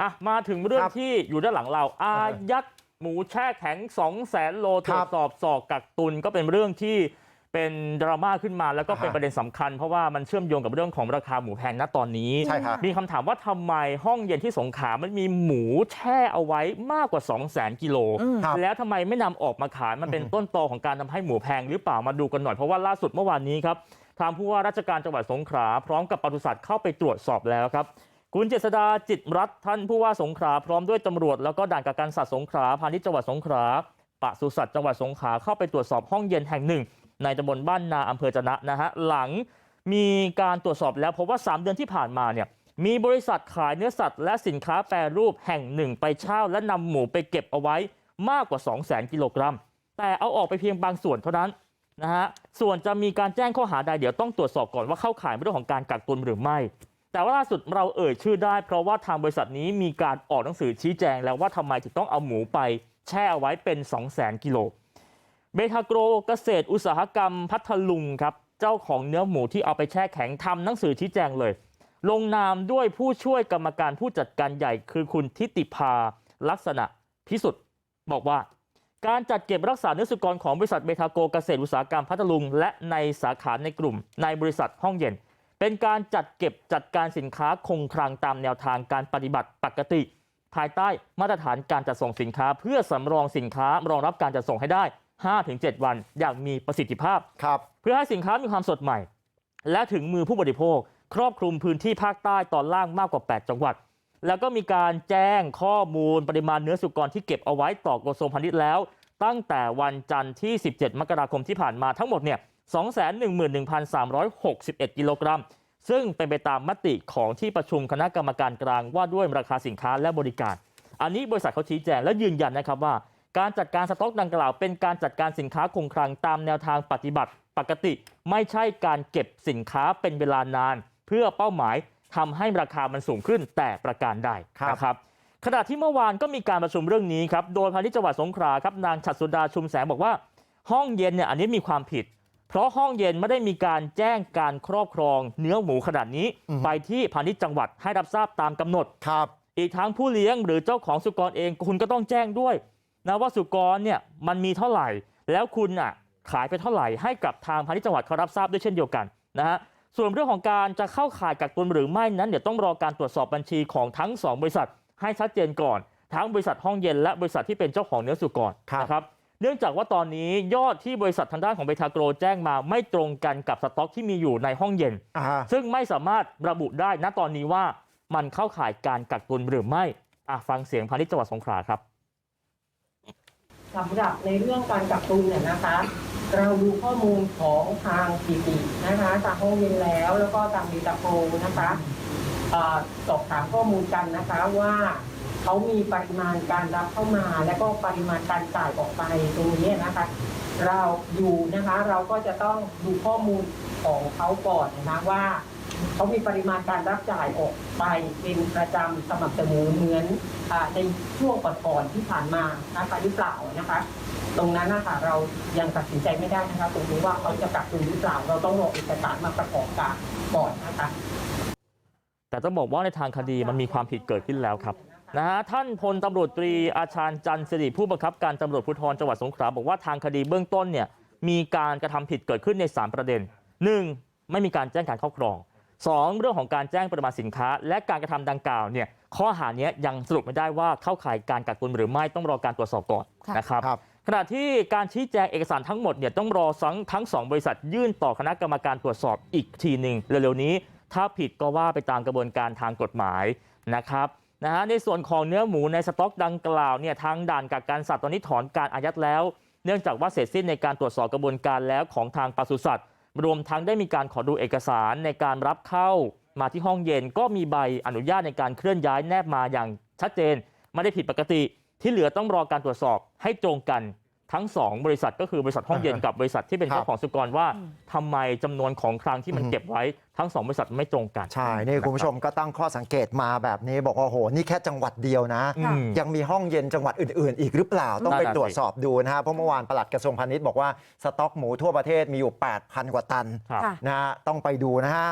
อะมาถึงเรื่องครับที่อยู่ด้านหลังเราอายัดหมูแช่แข็ง2 0 0แสนโลตครัรวบจสอบสอกกักตุนก็เป็นเรื่องที่เป็นดราม่าขึ้นมาแล้วก็เป็นอ่าฮะประเด็นสำคัญเพราะว่ามันเชื่อมโยงกับเรื่องของราคาหมูแพงณตอนนี้ใช่ครับมีคำถามว่าทำไมห้องเย็นที่สงขลามันมีหมูแช่เอาไว้มากกว่า 2 0 0แสนกิโลครับแล้วทำไมไม่นำออกมาขายมันเป็นต้นตอของการทำให้หมูแพงหรือเปล่ามาดูกันหน่อยเพราะว่าล่าสุดเมื่อวานนี้ครับทางผู้ว่าราชการจังหวัดสงขลาพร้อมกับปศุสัตว์เข้าไปตรวจสอบแล้วครับ คุณเจษดาจิตรัตน์ท่านผู้ว่าสงขลาพร้อมด้วยตำรวจแล้วก็ด่านกักกันสัตว์สงขลาพาณิชย์จังหวัดสงขลาปศุสัตว์จังหวัดสงขลาเข้าไปตรวจสอบห้องเย็นแห่งหนึ่ง ในตำบลบ้านนาอำเภอจนะนะฮะหลังมีการตรวจสอบแล้วพบว่า 3 เดือนที่ผ่านมาเนี่ยมีบริษัทขายเนื้อสัตว์และสินค้าแปรรูปแห่งหนึ่ง ไปเช่าและนำหมูไปเก็บเอาไว้มากกว่า 2 0 0 0 0กิโลกรัม แต่เอาออกไปเพียงบางส่วนเท่านั้นนะฮะส่วนจะมีการแจ้งข้อหาใดเดี๋ยวต้องตรวจสอบก่อนว่าเข้าข่ายเรื่องของการกักตุนหรือไม่ แต่ว่าล่าสุดเราเอ่ยชื่อได้เพราะว่าทางบริษัทนี้มีการออกหนังสือชี้แจงแล้วว่าทำไมถึงต้องเอาหมูไปแช่เอาไว้เป็น2 0 0 0 0 0กิโลเบทาโกรเกษตรอุตสาหกรรมพัทลุงครับเจ้าของเนื้อหมูที่เอาไปแช่แข็งทำหนังสือชี้แจงเลย ลงนามด้วยผู้ช่วยกรรมการผู้จัดการใหญ่คือคุณทิติภาลักษณะพิสุทธิ์บอกว่าการจัดเก็บรักษาเนื้อสุกรของบริษัทเบทาโกเกษตรอุตสาหกรรมพัทลุง และในสาขาในกลุ่มในบริษัทห้องเย็น เป็นการจัดเก็บจัดการสินค้าคงคลังตามแนวทางการปฏิบัติปกติ ภายใต้มาตรฐานการจัดส่งสินค้า เพื่อสำรองสินค้ารองรับการจัดส่งให้ได้ 5-7 วันอย่างมีประสิทธิภาพครับเพื่อให้สินค้ามีความสดใหม่ และถึงมือผู้บริโภค ครอบคลุมพื้นที่ภาคใต้ตอนล่างมากกว่า 8 จังหวัด แล้วก็มีการแจ้งข้อมูลปริมาณเนื้อสุกรที่เก็บเอาไว้ต่อกระทรวงพาณิชย์แล้ว ตั้งแต่วันจันทร์ที่ 17 มกราคมที่ผ่านมาทั้งหมดเนี่ย 211,361กิโลกรัมซึ่งเป็นไปตามมติของที่ประชุมคณะกรรมการกลางว่าด้วยราคาสินค้าและบริการอันนี้บริษัทเขาชี้แจงและยืนยันนะครับว่าการจัดการสต็อกดังกล่าวเป็นการจัดการสินค้าคงคลังตามแนวทางปฏิบัติปกติไม่ใช่การเก็บสินค้าเป็นเวลานาน เพื่อเป้าหมายทำให้ราคามันสูงขึ้นแต่ประการใดครับนะครับขณะที่เมื่อวานก็มีการประชุมเรื่องนี้ครับโดยพาณิชย์จังหวัดสงขลาครับนางฉัตรสุดาชุมแสงบอกว่า ห้องเย็นเนี่ยอันนี้มีความผิด เพราะห้องเย็นไม่ได้มีการแจ้งการครอบครองเนื้อหมูขนาดนี้อืมไปที่พาณิชย์จังหวัดให้รับทราบตามกำหนดครับอีกทั้งผู้เลี้ยงหรือเจ้าของสุกรเองคุณก็ต้องแจ้งด้วยนะว่าสุกรเนี่ยมันมีเท่าไหร่แล้วคุณอะขายไปเท่าไหร่ให้กับทางพาณิชย์จังหวัดเขารับทราบด้วยเช่นเดียวกันนะฮะส่วนเรื่องของการจะเข้าข่ายกักตุนหรือไม่นั้นเดี๋ยวต้องรอการตรวจสอบบัญชีของทั้งสองบริษัทให้ชัดเจนก่อน ทั้งบริษัทห้องเย็นและบริษัทที่เป็นเจ้าของเนื้อสุกรครับนะครับ เนื่องจากว่าตอนนี้ยอดที่บริษัททางด้านของเบทาโกรแจ้งมาไม่ตรงกันกับสต็อกที่มีอยู่ในห้องเย็นอ่าซึ่งไม่สามารถระบุได้ณตอนนี้ว่ามันเข้าข่ายการกักตุนหรือไม่อะฟังเสียงพาณิชย์จังหวัดสงขลาครับสำหรับในเรื่องการกักตุนเนี่ยนะคะ เราดูข้อมูลของทางปีปีนะคะจากห้องเย็นแล้วแล้วก็ทางดีตาโปรนะคะเอ่อ สอบถามข้อมูลกันนะคะว่าเขามีปริมาณการรับเข้ามา และก็ปริมาณการจ่ายออกไปตรงนี้นะคะ เราอยู่นะคะเราก็จะต้องดูข้อมูลของเขาก่อนนะคะว่าเขามีปริมาณการรับจ่ายออกไปเป็นประจำสม่ำเสมอเหมือนอในช่วงก่อนๆที่ผ่านมานะคะหรือเปล่านะคะ ตรงนั้นนะคะเรายังตัดสินใจไม่ได้นะคะตรงนี้ว่าเขาจะกักตุนหรือเปล่า เราต้องรอเอกสารมาประกอบการก่อนนะคะ แต่ต้องบอกว่าในทางคดีมันมีความผิดเกิดขึ้นแล้วครับนะฮะท่านพลตำรวจตรีอาชาญจันทร์สิริผู้บังคับการตำรวจภูธรจังหวัดสงขลาบอกว่าทางคดีเบื้องต้นเนี่ยมีการกระทำผิดเกิดขึ้นใน3ประเด็น 1. ไม่มีการแจ้งการครอบครอง 2. เรื่องของการแจ้งปริมาณสินค้า และการกระทำดังกล่าวเนี่ยข้อหาเนี้ยยังสรุปไม่ได้ว่าเข้าข่ายการกักตุนหรือไม่ต้องรอการตรวจสอบก่อนค่ะนะครับครับขณะที่การชี้แจงเอกสารทั้งหมดเนี่ยต้องรอทั้งทั้งสองบริษัทยื่นต่อคณะกรรมการตรวจสอบอีกทีหนึ่งเร็วๆนี้ ถ้าผิดก็ว่าไปตามกระบวนการทางกฎหมายนะครับนะฮะในส่วนของเนื้อหมูในสต็อกดังกล่าวเนี่ยทางด่านกักกันสัตว์ตอนนี้ถอนการอายัดแล้ว เนื่องจากว่าเสร็จสิ้นในการตรวจสอบกระบวนการแล้วของทางปศุสัตว์รวมทั้งได้มีการขอดูเอกสารในการรับเข้ามาที่ห้องเย็นก็มีใบอนุญาตในการเคลื่อนย้ายแนบมาอย่างชัดเจนไม่ได้ผิดปกติที่เหลือต้องรอการตรวจสอบให้ตรงกัน ทั้งสองบริษัทก็คือบริษัทห้องเย็นกับบริษัทที่เป็นครับเจ้าของสุกรว่าทำไมจำนวนของครั้งที่มันอืมเก็บไว้ทั้งสองบริษัทไม่ตรงกันใช่นี่คุณผู้ชมก็ตั้งข้อสังเกตมาแบบนี้บอกว่าโอ้โหนี่แค่จังหวัดเดียวนะอืมยังมีห้องเย็นจังหวัดอื่น ๆ อีกหรือเปล่าต้องไปนั่นน่ะตรวจสิสอบดูนะฮะเพราะเมื่อวานปลัดกระทรวงพาณิชย์บอกว่าสต็อกหมูทั่วประเทศมีอยู่ 8,000 กว่าตันครับค่ะนะฮะต้องไปดูนะฮะ